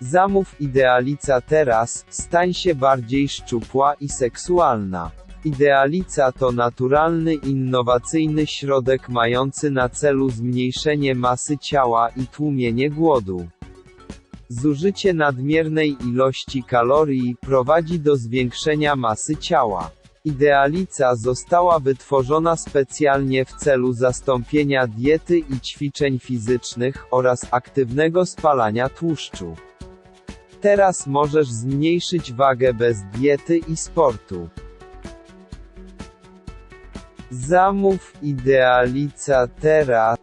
Zamów Idealica teraz, stań się bardziej szczupła i seksualna. Idealica to naturalny, innowacyjny środek mający na celu zmniejszenie masy ciała i tłumienie głodu. Zużycie nadmiernej ilości kalorii prowadzi do zwiększenia masy ciała. Idealica została wytworzona specjalnie w celu zastąpienia diety i ćwiczeń fizycznych oraz aktywnego spalania tłuszczu. Teraz możesz zmniejszyć wagę bez diety i sportu. Zamów Idealica teraz.